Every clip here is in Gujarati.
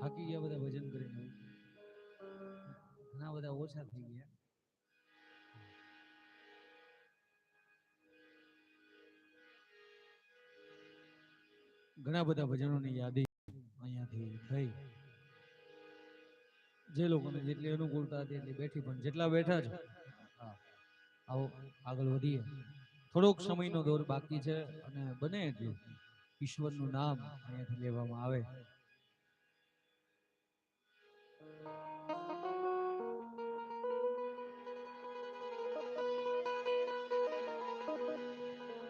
થાકી ગયા બધા ભજન કરીને. ઘણા બધા ઓછા થઈ ગયા. ઘણા બધા ભજનોની યાદી અહીંયાથી થઈ. જે લોકોને જેટલી અનુકૂળતા હતી એટલી બેઠી, પણ જેટલા બેઠા છે આવો આગળ વધીએ. થોડોક સમયનો દોર બાકી છે અને બને એટલું. ઈશ્વરનું નામ અહીંયાથી લેવામાં આવે.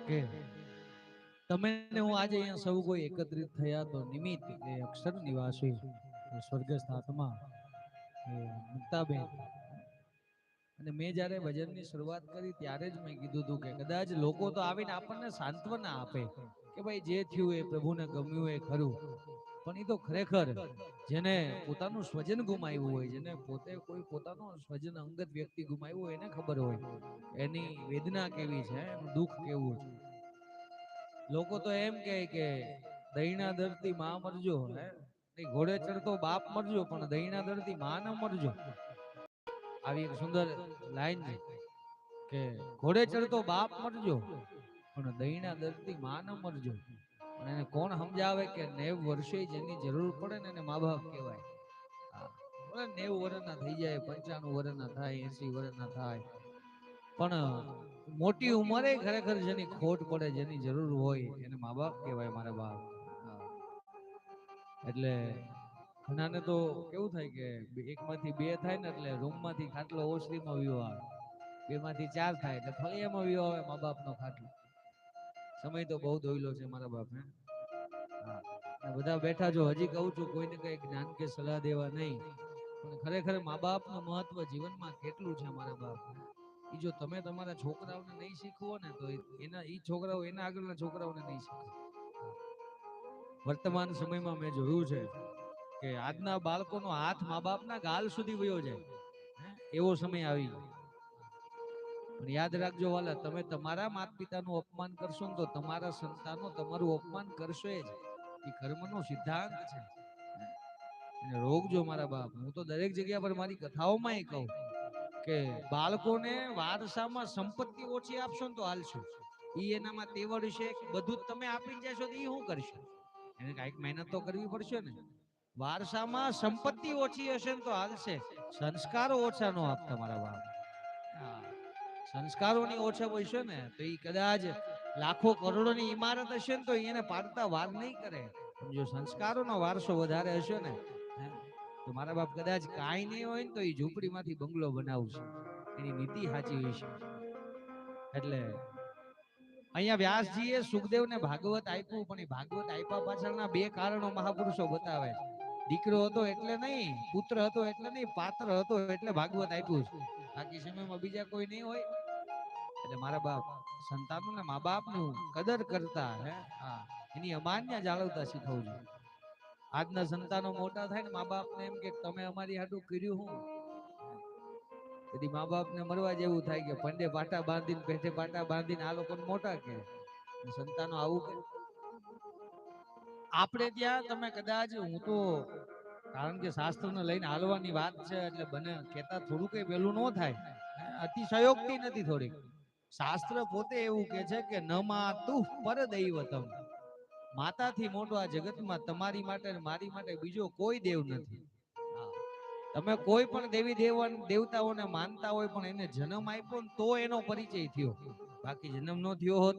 કે તમે ને હું આજે અહીંયા સૌ કોઈ એકત્રિત થયા તો નિમિત્ત એ અક્ષર નિવાસી સ્વર્ગસ્થ આત્મા મુક્તાબેન. અને મેં જ્યારે ભજનની શરૂઆત કરી ત્યારે જ મેં કીધું હતું કે કદાચ લોકો તો આવીને આપણને સાંત્વના આપે કે ભાઈ જે થયું એ પ્રભુને ગમ્યું એ ખરું. પણ એ તો ખરેખર જેને પોતાનું સ્વજન ગુમાવ્યું હોય, જેને પોતે કોઈ પોતાનો સ્વજન અંગત વ્યક્તિ ગુમાવ્યું હોય એને ખબર હોય. એની વેદના કેવી છે? દુઃખ કેવું છે? લોકો તો એમ કહે કે દહીણા દર્દી માં મરજો, હે? ઘોડે ચડતો બાપ મરજો, પણ દહીણા દર્દી માં ન મરજો. આવી એક સુંદર લાઈન છે કે ઘોડે ચડતો બાપ મરજો, પણ દહીણા દર્દી માં ન મરજો. પણ એને કોણ સમજાવે કે નેવ વર્ષે જેની જરૂર પડે ને એને મા બાપ કહેવાય નેવ વર્ષના થઈ જાય, પંચાણું વર્ષના થાય, એસી વર્ષના થાય. પણ મોટી ઉંમરે ખરેખર જેની ખોટ પડે, જેની જરૂર હોય, એને મા બાપ કહેવાય મારા બાપ. એટલે ઘણાને તો કેવું થાય કે એકમાંથી બે થાય ને એટલે રૂમમાંથી ખાટલો ઓસરીમાં વિવાહ, બેમાંથી ચાર થાય, એટલે ફળિયામાં વિવાહ આવે મા બાપનો ખાટલો. સમય તો બહુ દોયલો છે મારા બાપે. બધા બેઠા જો, હજી કહું છું, કોઈને કઈ જ્ઞાન કે સલાહ દેવા નહીં. પણ ખરેખર મા બાપનું મહત્વ જીવનમાં કેટલું છે મારા બાપ એ જો તમે તમારા છોકરાઓને નહીં શીખવો ને, તો એના એ છોકરાઓ એના આગળના છોકરાઓને નહીં શીખે. વર્તમાન સમયમાં મેં જોયું છે કે આજના બાળકોનો હાથ મા બાપના ગાલ સુધી વયો જાય? એવો સમય આવી ગયો. પણ યાદ રાખજો વાલા, તમે તમારા માતા પિતાનું અપમાન કરશો ને તો તમારા સંતાનો તમારું અપમાન કરશે એ કર્મનો સિદ્ધાંત છે. અને રોકજો મારા બાપ. હું તો દરેક જગ્યા પર મારી કથાઓમાં કહું કે બાળકોને વારસામાં સંપત્તિ ઓછી આપશો ને તો હાલશે. ઈ એનામાં તેવડ છે બધું જ તમે આપીને જશો તો એ શું કરશે? એને કાંઈક મહેનત તો કરવી પડશે ને. વારસામાં સંપત્તિ ઓછી હશે ને તો હાલશે. સંસ્કારો ઓછા નો આપતા મારા બાપ. સંસ્કારોની ઓછા હોય ને, તો એ કદાચ લાખો કરોડોની ઇમારત હશે ને તો એને પાડતા વાર નહીં કરે. જો સંસ્કારોનો વારસો વધારે હશે ને તો મારા બાપ કદાચ કાંઈ નહીં હોય ને તો એ ઝૂંપડીમાંથી બંગલો બનાવશે. એની નીતિ સાચી હશે એટલે અહીંયા વ્યાસજીએ સુખદેવને ભાગવત આપ્યું, પણ એ ભાગવત આપ્યા પાછળના બે કારણો મહાપુરુષો બતાવે છે. દીકરો હતો એટલે નહીં, પુત્ર હતો એટલે નહીં, પાત્ર હતો એટલે ભાગવત આપ્યું છે. બાકી સમયમાં બીજા કોઈ નહીં હોય. એટલે મારા બાપ, સંતાનોને મા બાપનું કદર કરતા હે, હા, એની અમાન્ય જાળવતા શીખવજો આજના સંતાનો મોટા થાય ને મા બાપને એમ કે તમે અમારી હાટું કર્યું હું. બધી મા બાપને મરવા જેવું થાય કે પંડે પાટા બાંધીને પેઠે પાટા બાંધીને આ લોકોને મોટા કે સંતાનો આવું કે આપણે ત્યાં તમે કદાચ, હું તો, કારણ કે શાસ્ત્રને લઈને હાલવાની વાત છે, એટલે બને કેતા થોડું કઈ પેલું ન થાય. અતિશયોક્તિ નથી થોડીક. શાસ્ત્ર પોતે એવું કે છે કે ન માતું પર દૈવતમ માતાથી મોટો આ જગતમાં તમારી માટે મારી માટે બીજો કોઈ દેવ નથી. તમે કોઈ પણ દેવી દેવન, દેવતાઓને માનતા હોય પણ એને જન્મ આપ્યો તો એનો પરિચય થયો. બાકી જન્મ નો થયો હોત